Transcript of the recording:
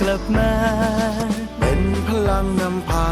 กลับมา เป็นพลังนำพา